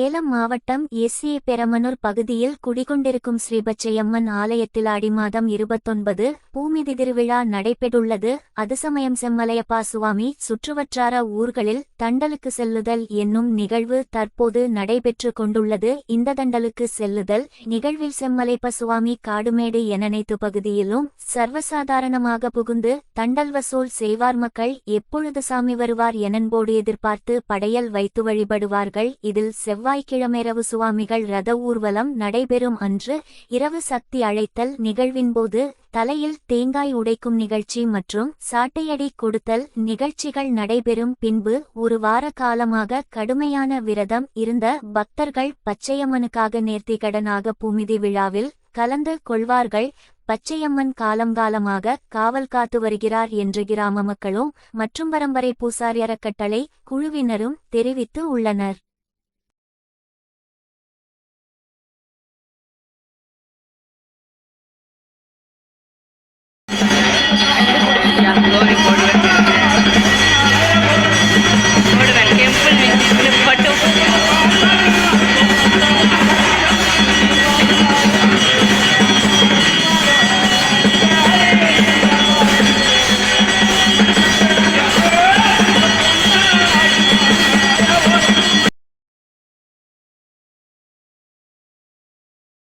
சேலம் மாவட்டம் எஸ்ஏ பெரமனூர் பகுதியில் குடிகொண்டிருக்கும் ஸ்ரீபச்சையம்மன் ஆலயத்தில் ஆடி மாதம் இருபத்தொன்பது பூமிதி திருவிழா நடைபெற்றுள்ளது. அதுசமயம் செம்மலையப்பா சுவாமி சுற்றுவட்டார ஊர்களில் தண்டலுக்கு செல்லுதல் என்னும் நிகழ்வு தற்போது நடைபெற்று கொண்டுள்ளது. இந்த தண்டலுக்கு செல்லுதல் நிகழ்வில் செம்மலைப்ப சுவாமி காடுமேடு எனனைத்து பகுதியிலும் சர்வசாதாரணமாக புகுந்து தண்டல் வசூல் செய்வார் மக்கள் எப்பொழுது சாமி வருவார் எனன்போடு எதிர்பார்த்து படையல் வைத்து வழிபடுவார்கள். இதில் செவ்வாய் செவ்வாய்க்கிழமைரவு சுவாமிகள் ரத ஊர்வலம் நடைபெறும் அன்று இரவு சக்தி அழைத்தல் நிகழ்வின்போது தலையில் தேங்காய் உடைக்கும் நிகழ்ச்சி மற்றும் சாட்டையடி கொடுத்தல் நிகழ்ச்சிகள் நடைபெறும் பின்பு ஒரு வார காலமாக கடுமையான விரதம் இருந்த பக்தர்கள் பச்சையம்மனுக்காக நேர்த்திக்கடனாக பூமிதி விழாவில் கலந்து கொள்வார்கள். பச்சையம்மன் காலங்காலமாக காவல் காத்து வருகிறார் என்று கிராம மக்களும் மற்றும் பரம்பரை பூசாரி அறக்கட்டளை குழுவினரும் தெரிவித்து உள்ளனர்.